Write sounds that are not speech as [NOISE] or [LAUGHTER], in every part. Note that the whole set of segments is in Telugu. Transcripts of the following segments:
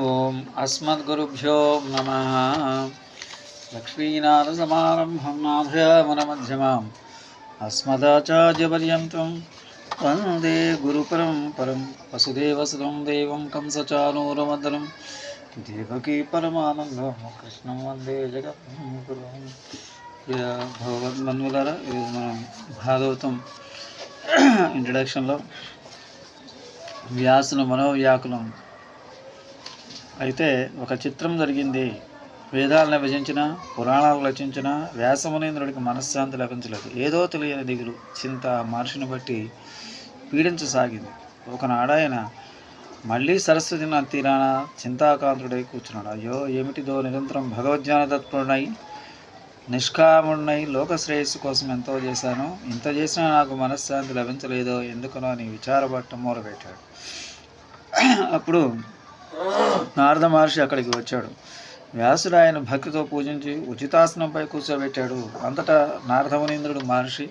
ఓం అస్మద్గురుభ్యో నమ. లక్ష్మీనాథసమారంభం నాథయామనమధ్యమాం. అస్మదాచార్యపర్యంతం వందే గురుపరంపరం. వసుదేవసుతం దేవం కంసచానూరమదనం దేవకీ పరమానందం. కృష్ణం వందే జగద్గురుం. ప్రియ భగవద్మన్వులారా మనం భాగవతం ఇంట్రడక్షన్లో. వ్యాసును మనోవ్యాకులం. అయితే ఒక చిత్రం జరిగింది. వేదాలను విభజించిన పురాణాలు రచించిన వ్యాసమునేంద్రుడికి మనశ్శాంతి లభించలేదు. ఏదో తెలియని దిగులు చింత మహర్షిని బట్టి పీడించసాగింది. ఒకనాడాయన మళ్ళీ సరస్వతి నా తీరాన చింతాకాంతుడై కూర్చున్నాడు. అయ్యో ఏమిటిదో నిరంతరం భగవజ్ఞాన తత్పరుడై నిష్కాముడినై లోక శ్రేయస్సు కోసం ఎంతో చేశాను. ఇంత చేసినా నాకు మనశ్శాంతి లభించలేదో ఎందుకనో అని విచారపట్టం మొదలుపెట్టాడు అప్పుడు నారద మహర్షి అక్కడికి వచ్చాడు. వ్యాసుడు ఆయన భక్తితో పూజించి ఉచితాసనంపై కూర్చోబెట్టాడు. అంతటా నారదమునీంద్రుడు మహర్షి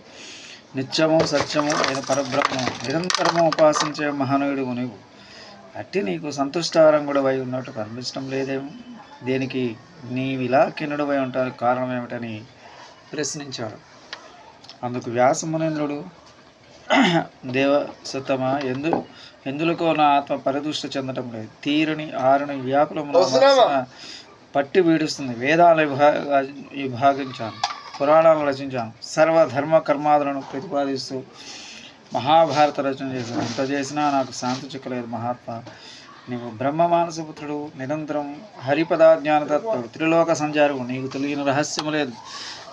నిత్యము సత్యము అయిన పరబ్రహ్మ నిరంతరము ఉపాసించే మహనీయుడు నీవు అట్టి నీకు సంతుష్టారంగుడవై ఉన్నట్టు కనిపించడం లేదేమో దేనికి నీవిలా కిన్నుడవై ఉంటానికి కారణం ఏమిటని ప్రశ్నించాడు. అందుకు వ్యాసమునేంద్రుడు దేవ సత్తమ ఎందు ఎందులకో నా ఆత్మ పరిదుష్టి చెందటం లేదు. తీరుని ఆరుని వ్యాకులమున మనసున పట్టి వీడుస్తుంది. వేదాలు విభా విభాగించాను. పురాణాలను రచించాను. సర్వధర్మ కర్మాదులను ప్రతిపాదిస్తూ మహాభారత రచన చేశాను. ఎంత చేసినా నాకు శాంతి చిక్కలేదు మహాత్మ. నీవు బ్రహ్మ మానసపుత్రుడు నిరంతరం హరిపదా జ్ఞానతత్వుడు త్రిలోక సంచారుడు నీకు తెలియని రహస్యము లేదు.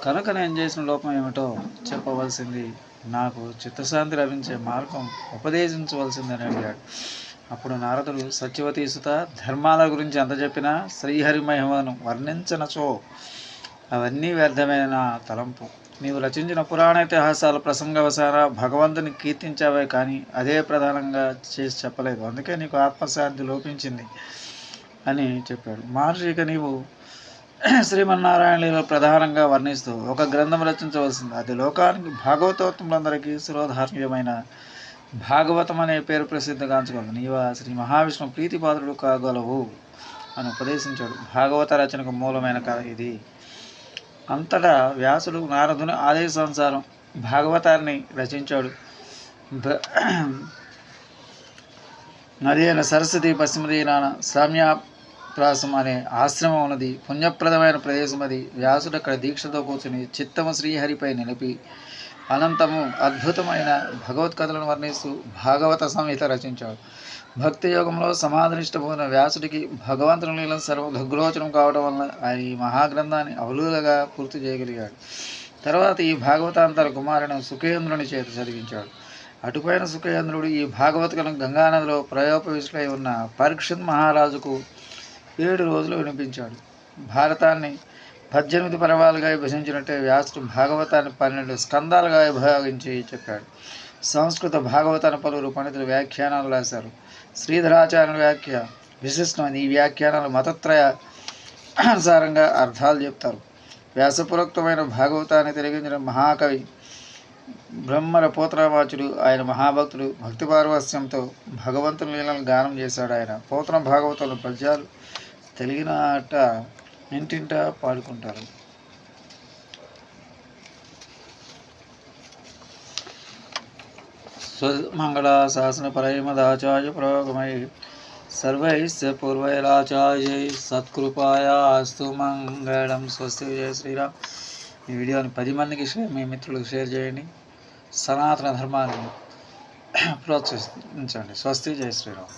కనుక నేను చేసిన లోపం ఏమిటో చెప్పవలసింది నాకు చిత్తశాంతి లభించే మార్గం ఉపదేశించవలసిందని అడిగాడు. అప్పుడు నారదుడు సత్యవతి సుత ధర్మాల గురించి ఎంత చెప్పినా శ్రీహరి మహిమను వర్ణించనచో. అవన్నీ వ్యర్థమైన నా తలంపు. నీవు రచించిన పురాణ ఇతిహాసాల ప్రసంగవసాన భగవంతుని కీర్తించావే కానీ అదే ప్రధానంగా చేసి చెప్పలేదు. అందుకే నీకు ఆత్మశాంతి లోపించింది అని చెప్పాడు. మహర్షిక నీవు [CLEARS THROAT] శ్రీమన్నారాయణలో ప్రధానంగా వర్ణిస్తూ ఒక గ్రంథం రచించవలసింది. అది లోకానికి భాగవతోత్తములందరికీ శిరోధార్యమైన భాగవతం అనే పేరు ప్రసిద్ధిగాంచగలదు నీవు శ్రీ మహావిష్ణు ప్రీతిపాత్రుడు కాగలవు అని ఉపదేశించాడు. భాగవత రచనకు మూలమైన కథ ఇది. అంతటా వ్యాసుడు నారదుని ఆదేశానుసారం భాగవతాన్ని రచించాడు. భ- [CLEARS THROAT] నది అయిన సరస్వతి పశ్చిమ తీరాన ప్రాసం అనే ఆశ్రమం ఉన్నది. పుణ్యప్రదమైన ప్రదేశం అది. వ్యాసుడు అక్కడ దీక్షతో కూర్చుని చిత్తము శ్రీహరిపై నిలిపి అనంతము అద్భుతమైన భగవత్ కథలను వర్ణిస్తూ భాగవత సంహిత రచించాడు. భక్తి యోగంలో సమాధినిష్టపోయిన వ్యాసుడికి భగవంతుని లీల సర్వ దుగ్రోచనం కావడం వలన ఆయన ఈ మహాగ్రంథాన్ని అవలులుగా పూర్తి చేయగలిగాడు. తర్వాత ఈ భాగవతాంతర కుమారుని సుఖేంద్రుని చేత చదివించాడు. అటుపైన సుఖేంద్రుడు ఈ భాగవతకను గంగానదిలో ప్రయోపవిష్ఠులై ఉన్న పరీక్షిత్ మహారాజుకు ఏడు రోజులు వినిపించాడు. భారతాన్ని పద్దెనిమిది పర్వాలుగా విభజించినట్టే వ్యాసుడు భాగవతాన్ని పన్నెండు స్కందాలుగా విభాగించి చెప్పాడు. సంస్కృత భాగవతాన్ని పలువురు పండితులు వ్యాఖ్యానాలు రాశారు. శ్రీధరాచార్యుల వ్యాఖ్య విశిష్టమైన ఈ వ్యాఖ్యానాలు మతత్రయ అనుసారంగా అర్థాలు చెప్తారు. వ్యాసపురక్తమైన భాగవతాన్ని తిరిగించిన మహాకవి బ్రహ్మర పోతరామాచుడు ఆయన మహాభక్తుడు భక్తి పార్వస్యంతో భగవంతుని లీలను గానం చేశాడు ఆయన. పోతన భాగవతంలో పద్యాలు తెలిగిన ఆట ఇంటింటా పాడుకుంటారు. మంగళ శాసన పరమదాచార్య ప్రయోగమై సర్వైశ్చ పూర్వైరాచార్యై సత్కృపాయాస్తు మంగళం. స్వస్తి జయ శ్రీరామ్. ఈ వీడియోని పది మందికి షేర్ మీ మిత్రులకు షేర్ చేయండి. సనాతన ధర్మాన్ని ప్రోత్సహించండి. స్వస్తి జయ శ్రీరామ్.